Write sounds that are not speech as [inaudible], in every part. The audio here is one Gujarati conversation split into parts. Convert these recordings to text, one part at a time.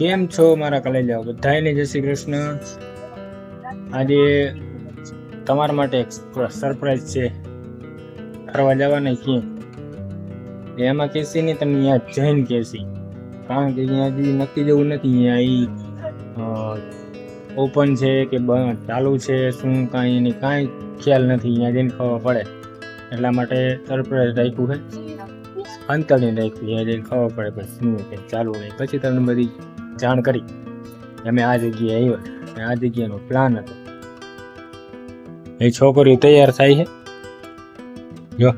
કેમ છો મારા કલેજાઓ? બધાને જય શ્રી કૃષ્ણ. આજે તમારા માટે એક સરપ્રાઈઝ છે. ફરવા જવાના છીએ. એમાં કેસી નહીં તમે અહીંયા જૈન કેસી. કારણ કે અહીંયા હજી નક્કી જેવું નથી, અહીંયા એ ઓપન છે કે ચાલુ છે, શું કાંઈ એની કાંઈ ખ્યાલ નથી, અહીંયા જઈને ખબર પડે. એટલા માટે સરપ્રાઈઝ રાખ્યું છે. અંતરને રાખ્યું અહીંયા જઈને ખબર પડે પછી શું ચાલુ નહીં પછી તમને બધી જાણ કરી કે અમે આ જગ્યાએ આવ્યા અને આ જગ્યાનો પ્લાન હતો એ છોકરીઓ તૈયાર થાય છે જો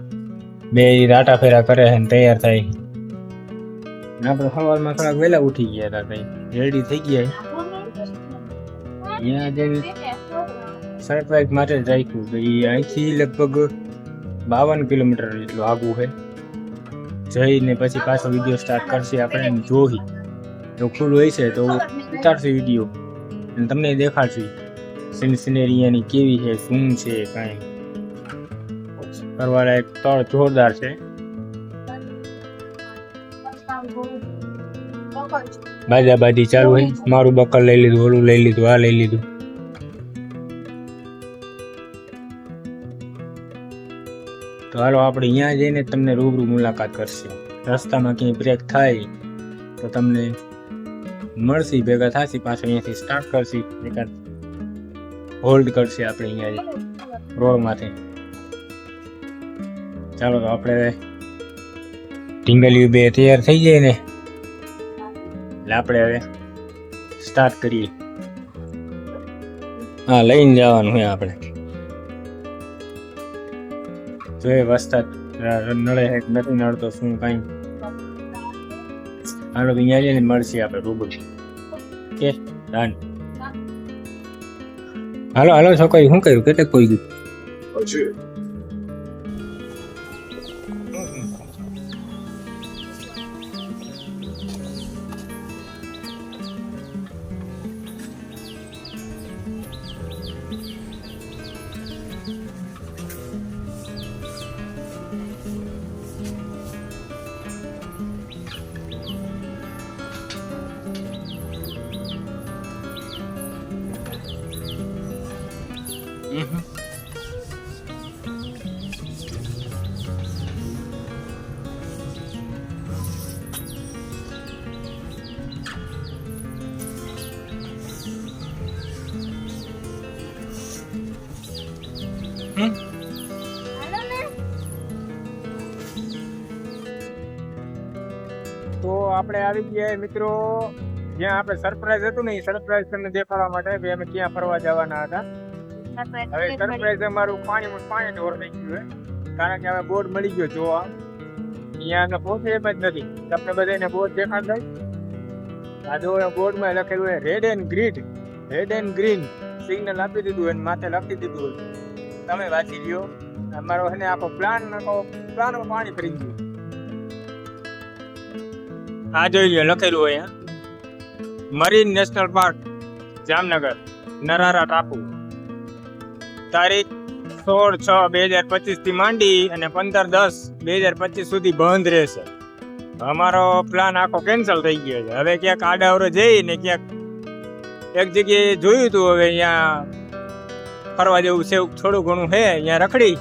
બે ઈ રાટા ફેરા કરે છે ને તૈયાર થાય છે અને આપણે સવારમાં થોડાક વહેલા ઉઠી ગયા હતા તઈ રેડી થઈ ગયા છે. અહીંયા જઈને સરપ્રાઈઝ માટે જ રાખ્યું કે એ અહીંથી લગભગ બાવન કિલોમીટર જેટલું આગું છે જઈને પછી પાછો વીડિયો સ્ટાર્ટ કરશે આપણે એને જોઈ. જો ખુલ્લું હોય છે તો ઉતારશે વીડિયો અને તમને દેખાડશે સીન સિનેરિયાની કેવી છે શું છે કાંઈ. ફરવાલા એક તળ જોરદાર છે. બાજા બાજી ચાલુ હોય. મારું બકર લઈ લીધું ઓલું લઈ લીધું આ લઈ લીધું. તો હાલો આપણે અહીંયા જઈને તમને રૂબરૂ મુલાકાત કરશે. રસ્તામાં ક્યાંય બ્રેક થાય તો તમને મળશે, ભેગા થશે, પાછું અહીંયાથી સ્ટાર્ટ કરશે હોલ્ડ કરશે આપણે અહીંયા રોડમાંથી ચાલો તો આપણે ઢીંગલીયું બે તૈયાર થઈ જાય ને, એટલે આપણે હવે સ્ટાર્ટ કરીએ. હા, લઈને જવાનું હોય આપણે. જોઈએ વસ્તાદ નડે નથી નડતો, શું કાંઈ. હાલો અહીંયા જઈને મળશે આપણે રૂબરૂ. ડન હાલો હાલો છોકરી શું કર્યું? કેટલે કોઈ ગયું તો આપણે આવી ગયા મિત્રો. જ્યાં આપણે સરપ્રાઈઝ હતું ને એ સરપ્રાઈઝ તમને દેખાડવા માટે કે અમે ક્યાં ફરવા જવાના હતા. હવે સરપ્રાઈઝ અમારું પાણી પાણી ઢોર થઈ ગયું છે કારણ કે હવે બોર્ડ મળી ગયો જોવા. અહીંયા અમે પહોંચે એમ જ નથી. તમને બધાને બોર્ડ દેખાડ આ જો બોર્ડમાં લખેલું છે red and green red and green signal આપી દીધું અને માથે લખી દીધું તમે વાંચી લ્યો. અમારો એને આખો પ્લાન પ્લાન પાણી ફરી ગયું. આ જોઈ લ્યો, લખેલું હોય marine national park, Jamnagar, Narara ટાપુ. તારીખ સોળ છ બે હજાર પચીસથી માંડી અને પંદર દસ બે હજાર પચીસ સુધી બંધ રહેશે. અમારો પ્લાન આખો કેન્સલ થઈ ગયો છે. હવે ક્યાંક આડાવરો જઈ ને ક્યાંક એક જગ્યાએ જોયું હતું હવે અહીંયા ફરવા જેવું છે, થોડું ઘણું છે, અહીંયા રખડી.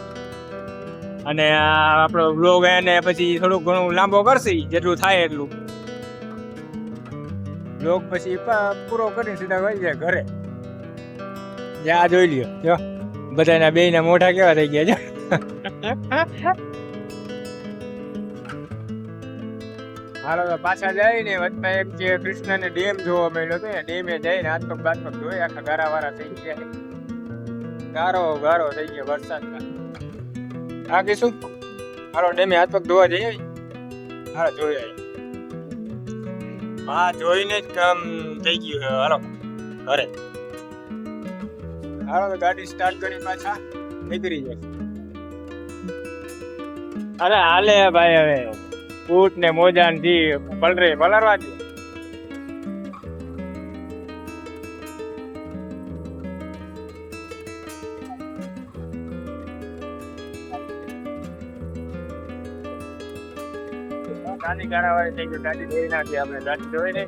અને આપણો બ્લોગ એને પછી થોડું ઘણું લાંબો કરશે, જેટલું થાય એટલું. બ્લોગ પછી પૂરો કરીને સીધા વહી જાય ઘરે. જ્યાં જોઈ લ્યો, જો. બધાના બે ના મોઢા કેવા થઈ ગયા છે હાલો, તો પાછા જઈને વચમાં એક જે કૃષ્ણને ડેમ જોવા મળ્યો હતો ને ડેમે જઈને હાથ પગ બાથ પગ ધોઈ, આખા ગારા વાળા થઈ ગયા. ગારો ગારો થઈ ગયો વરસાદમાં. આ કે શું હાલો, ડેમે હાથ પગ ધોવા જઈએ હાલો જોઈ આવી. હા જોઈને જ કામ થઈ ગયું હાલો, ઘરે. હાલો, તો ગાડી સ્ટાર્ટ કરી પાછા નીકળી જશે અરે, હાલે ભાઈ, હવે. બૂટ ને મોજા ને પલરે, પલરવા દે ગાડા વાળી થઈ ગયો ગાડી ધોઈ નાખી આપણે ગાડી ધોઈ ને.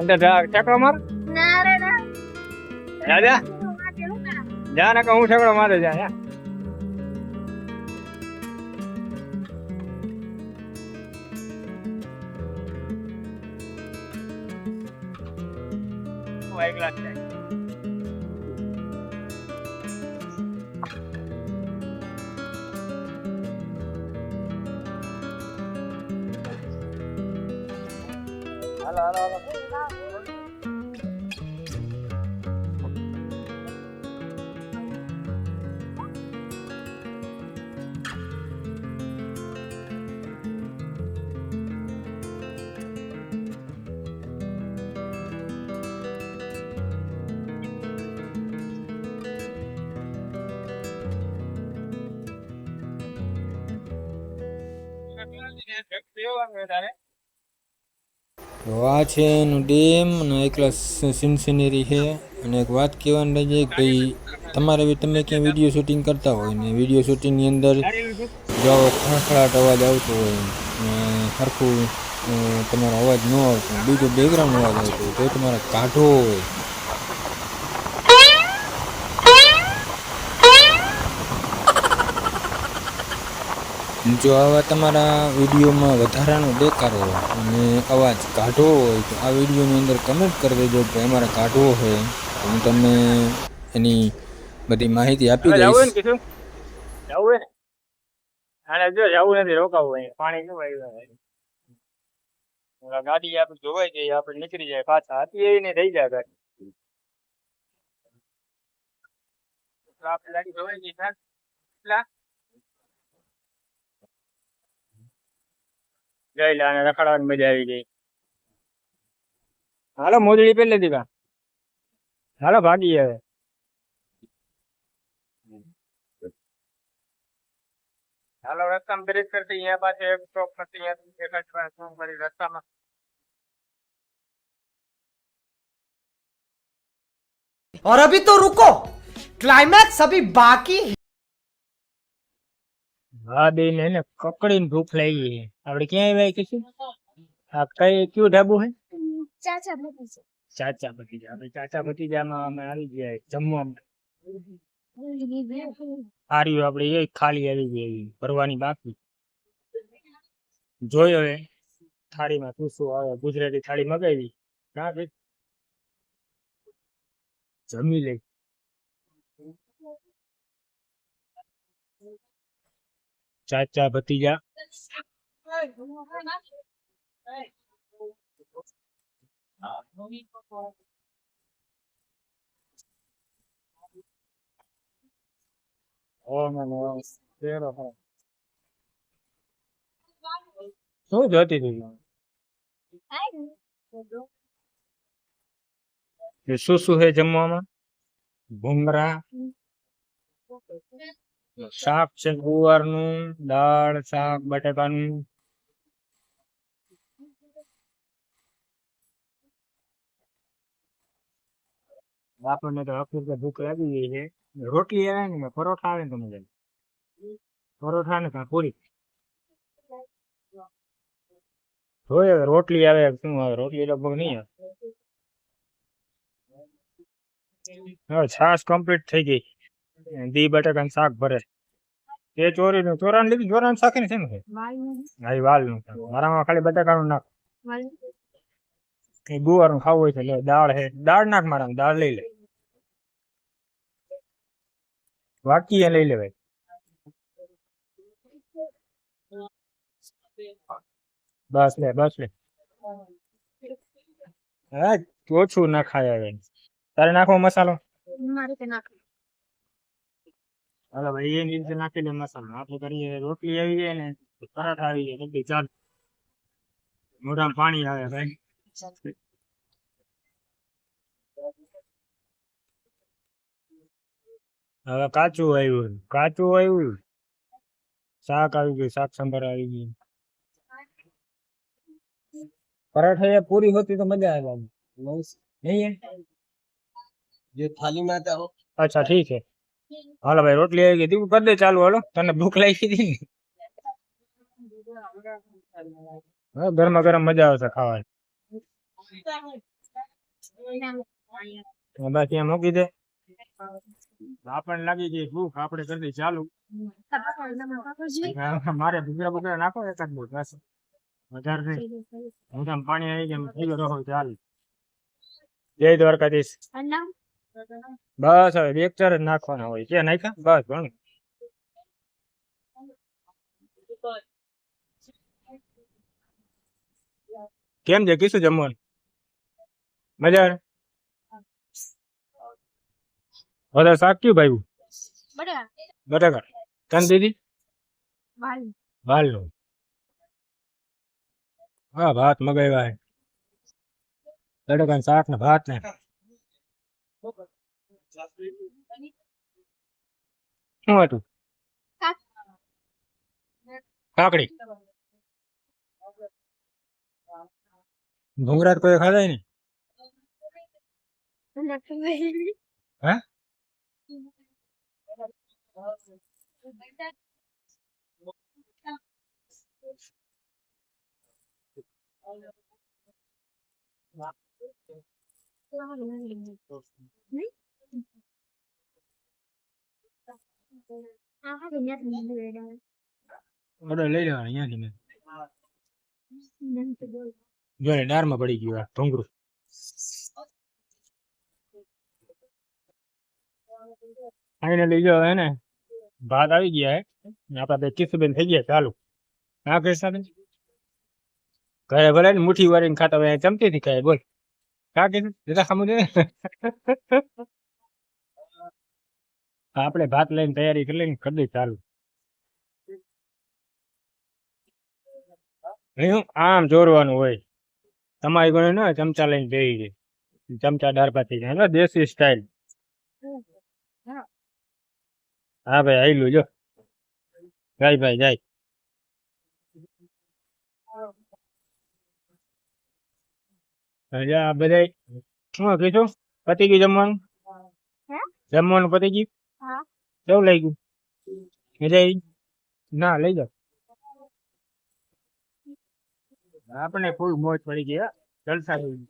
અંદર જા ઠેકડો માર. ના રે ના. જા જા. જા ને હું ઠેકડો મારે જા જા. હાલો હાલો હાલો આ છે એનું ડેમ અને એકલા સિનસિનેરી છે. અને એક વાત કહેવાની છે કે ભાઈ, તમારે બી તમે ક્યાંય વીડિયો શૂટિંગ કરતા હોય ને વીડિયો શૂટિંગની અંદર જો ખણખડાટ અવાજ આવતો હોય ને સરખું તમારો અવાજ ન આવતો, બીજો બેકગ્રાઉન્ડ અવાજ આવતો હોય, તો તમારે કાઢવો હોય. જો આવા તમારા વિડીયોમાં વધારાનો દેખાડો અને અવાજ કાઢવો હોય તો આ વિડીયોની અંદર કમેન્ટ કરી દેજો કે અમારે કાઢવો હોય. તો હું તમને એની બધી માહિતી આપી દઈશ. જવું જો જવું નથી રોકાવું પાણી કેવું આવ્યું ગાડી આપણે જોવાઈ જઈએ આપણે નીકળી જાય પાછા હતી ને થઈ જાય ગાડી. આપણે ગાડી જોવાઈ ગઈ જઈ લે આને રખડવાની મજા આવી ગઈ હાલો મોજડી પહેરી લીધી કા હાલો ભાગી હવે હાલો રસ્તામાં બ્રેક કરતી અહીંયા પાસે એક સ્ટોપ કરતી અહીંયા એક જ વાર શું કરી રસ્તામાં और अभी तो रुको क्लाइमैक्स अभी बाकी है હા બેન એને કકડીને ભૂખ લાગી આપડે આપણે ક્યાં આવ્યા કીધું આ કઈ કયું ઢાબુ હે? ચાચા ભતીજા ચાચા ભતીજા આપણે ચાચા ભતીજામાં અમે આવી ગયા જમવા હાર્યું આપણે એ ખાલી આવી ગઈ ભરવાની બાકી. જોયો હવે થાળીમાં શું શું આવે ગુજરાતી થાળી મગાવી. ના જમી લઈ ચાચા ભતીજા. શું જોતી તું શું શું હે જમવામાં? ભૂંગરા? શાક છે, ગુવારનું દાળ, શાક, બટેકાનું. આપણને તો આખું ભૂખ લાગી ગઈ છે. રોટલી આવે ને પરોઠા આવે ને તમે જાય પરોઠા ને પૂરી. જોઈએ રોટલી આવે, શું આવે? રોટલી લગભગ નહીં આવે. છાશ કમ્પ્લીટ થઈ ગઈ. દી બટાકાનું શાક ભરે. તે ચોરી નું, ચોરાનું લીધું, ચોરાનું શાક ને છે? ને હા, એ વાલનું શાક મારામાં ખાલી બટાકાનું નાખ. એ ગુવારનું ખાવું હોય તો લે, દાળ હે. દાળ નાખ મારા દાળ લઈ લે. વાકી લઈ ભાઈ. બસ લે બસ લે. હા, ઓછું ના ખાય તારે નાખો મસાલો? મારે નાખ હાલો ભાઈ એ રીતે નાખી દે મસાલો આપણે કરીએ રોટલી આવી જાય ને તો પરાઠા આવી જાય બધી ચાલ મોઢામાં પાણી આવે ભાઈ હવે કાચું આવ્યું કાચું આવ્યું શાક આવી ગયું શાક સંભાર આવી ગયું પરાઠા ये पूरी होती तो मजा आएगा नहीं है जो थाली में आता हो अच्छा ठीक है હાલો ભાઈ, રોટલી આવી ગઈ. કરી દે ચાલુ. હાલો. તને ભૂખ લાગી હતી ને? ગરમા ગરમ મજા આવશે ખાવાની. આપણને લાગી ગઈ ભૂખ. આપણે કરી દઈ ચાલુ. મારે ભૂગરા ભૂગરા નાખો એકાદ બહુ બસ. વધારે પાણી આવી ગયા થઈ ગયો ચાલ. જય દ્વારકાધીશ. બસ હવે લેક્ચર જ નાખવાના હોય. કે નાખ્યા? બસ ઘણું કેમ છે? કીશું જમવાનું? મજા આવે? વધારે શાક કયું ભાઈ બટાકા. તન દીદી વાલનું. હા ભાત મગાવ્યા બટાકા શાક ને ભાત ને શું હતું? કાકડી. ભૂંગરા કોઈ ખાધા નહીં? હે? ઓર્ડર લઈ લેવાનો અહીંયાથી મેં જો ને દાળમાં પડી ગયું આ ભૂંગળું ફાઇનલી જો હે ને ભાત આવી ગયા હે ને આપડા બે કિસ્સુબેન થઈ ગયા ચાલુ હા કૃષ્ણાબેન ઘરે ભલે ને મુઠ્ઠી વાળીને ખાતા હોય ચમચી થી ખાય બોલ કા કીધું જરા સામું દે આપણે ભાત લઈને તૈયારી કરી લઈને કરી દઈ ચાલુ આમ જોરવાનું હોય. તમારી ગણે ના ચમચા લઈને બેહી જાય. ચમચા ડારપા થઈ જાય દેશી સ્ટાઇલ હા ભાઈ આયલું જો. જાય ભાઈ જાય. બધા શું કીધું? પતી ગયું જમવાનું? જમવાનું પતી ગયું. કેવું લઈ ગયું મજા આવી ના લઈ જાઓ આપણે ફૂલ મોજ પડી ગયા હા. જલસા થઈ ટીમ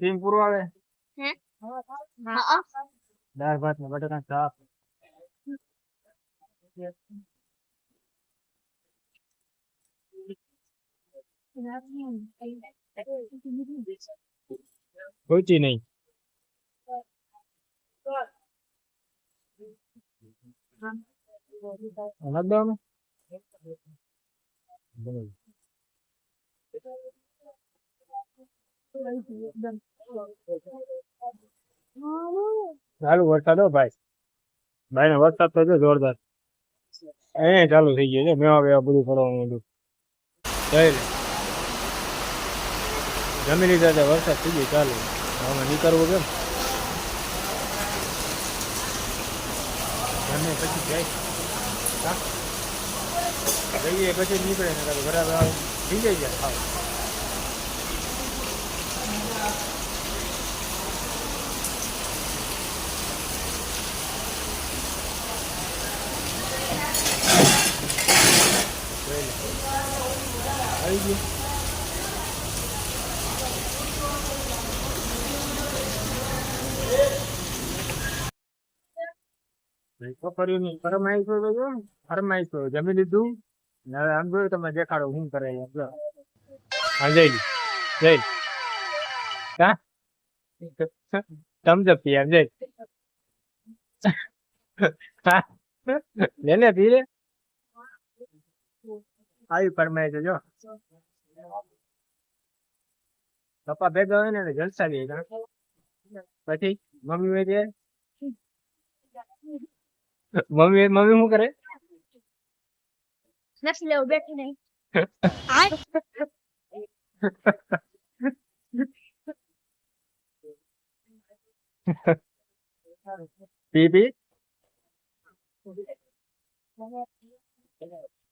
સીમ પૂરું આવે દાળ ભાત ને બટાકા શાક પહોંચી નહીં દો ચાલુ વરસાદ હો ભાઈ. ભાઈ ને વરસાદ તો છે જોરદાર. અહીંયા ચાલુ થઈ ગયો છે, મેવા વેવા બધું ફરવાનું લે જમી લીધા વરસાદ થઈ ગયો, ચાલુ. હવે નીકળવું કેમ જમે પછી જાય હા જઈએ પછી જ નીકળે ને બરાબર આવે થઈ જાય જાય ખાવ આવી ગયું છોકરીઓની નહીં તો જો ફરમાઈશ જમી લીધું? હવે આમ જોયું તમે દેખાડો હું કરે એમ જો. હા, જઈ જઈ. હા? સમજો પી એમ જઈ. લે લે પી લે આવી ફરમાઈશ જો. પપ્પા ભેગા હોય ને જલસા દે. પછી મમ્મી હોય મમ્મી મમ્મી શું કરે નથી લેવું બેઠી નહીં પી પી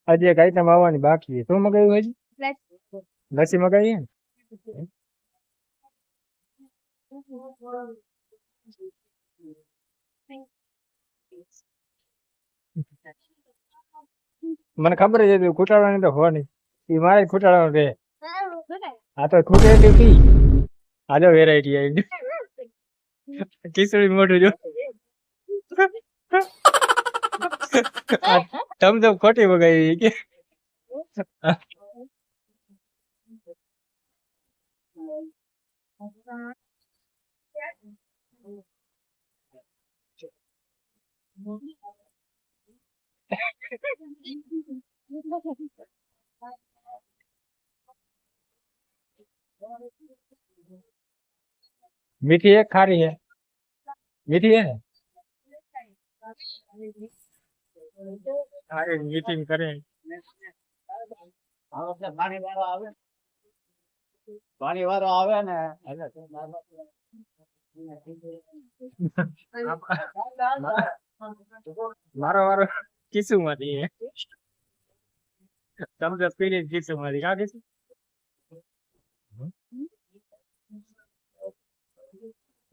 હજી એક આઈટમ આવવાની બાકી છે શું મગાવ્યું હજી લસ્સી મગાવી ને મને ખબર જ હતી ખૂટાડવાની તો હોવાની. એ મારે ખૂટાડવાનું છે. આ તો ખૂટે એટલી આ જો વેરાયટી આવી ખીચડી મોઢું જો. તમ તો ખોટી બગાડી કે? मीठी है खा रही है। मीठी है? आगे मीटिंग करें। पानी वाला आवे। पानी वाला आवे ना। [laughs] मारो मारो। કિસુ માંથી હે તમે તો પીને કિસુ માંથી કા કિસુ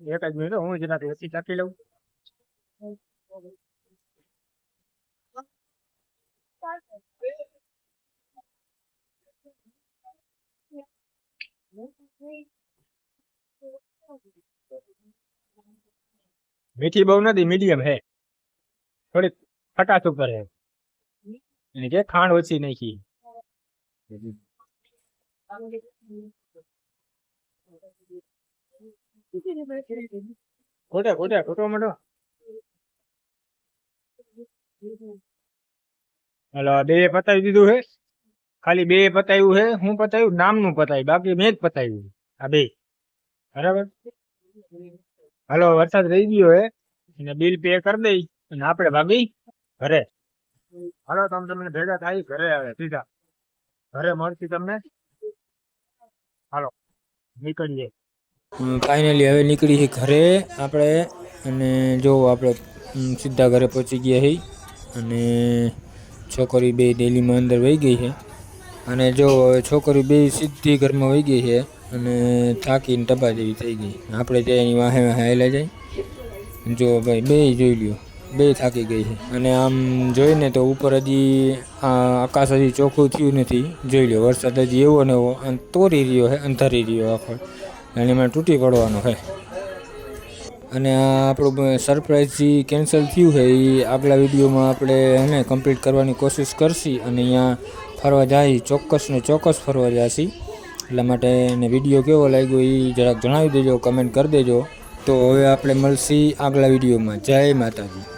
એક જ મિનિટ હું જ રસી ચાકી લઉં. મીઠી બહુ નથી, મીડિયમ હે. થોડી ખટાશ ઉપર હે એને કે ખાંડ ઓછી નાખી ખોટે ખોટે ખોટો મોટો હલો બે પતાવી દીધું હે ખાલી બે પતાવ્યું હે હું પતાવ્યું નામનું પતાવ્યું બાકી મેં જ પતાવ્યું આ બે બરાબર હાલો વરસાદ રહી ગયો હે અને બિલ પે કરી દઈ અને આપણે ભાગી ઘરે? હાલો તમે તમને ભેગા થાય ઘરે આવે સીધા. ઘરે મળતી તમને? હાલો નીકળીએ. ફાઇનલી હવે નીકળી છે ઘરે આપણે અને જો આપણે સીધા ઘરે પહોંચી ગયા છીએ અને છોકરી બે ડેલીમાં અંદર વહી ગઈ છે અને જો હવે છોકરી બે સીધી ઘરમાં વહી ગઈ છે અને થાકીને ટપા જેવી થઈ ગઈ. આપણે ત્યાં એની વાહે વાહે હાલ્યા જાય. જો ભાઈ બે જોઈ લ્યો. બે થાકી ગઈ છે. અને આમ જોઈને તો ઉપર હજી આકાશ હજી ચોખ્ખું થયું નથી. જોઈ લ્યો, વરસાદ હજી એવો ને એવો, અને તોરી રહ્યો છે, અંધારી રહ્યો આખો. અને એમાં તૂટી પડવાનો છે. અને આ આપણું સરપ્રાઈઝ જે કેન્સલ થયું છે, એ આગલા વિડીયોમાં આપણે એને કમ્પ્લીટ કરવાની કોશિશ કરશી અને અહીંયા ફરવા જાય, ચોક્કસ ને ચોક્કસ ફરવા જાશી. એટલા માટે એને વીડિયો કેવો લાગ્યો એ જરાક જણાવી દેજો કમેન્ટ કરી દેજો. તો હવે આપણે મળશી આગલા વિડીયોમાં. જય માતાજી.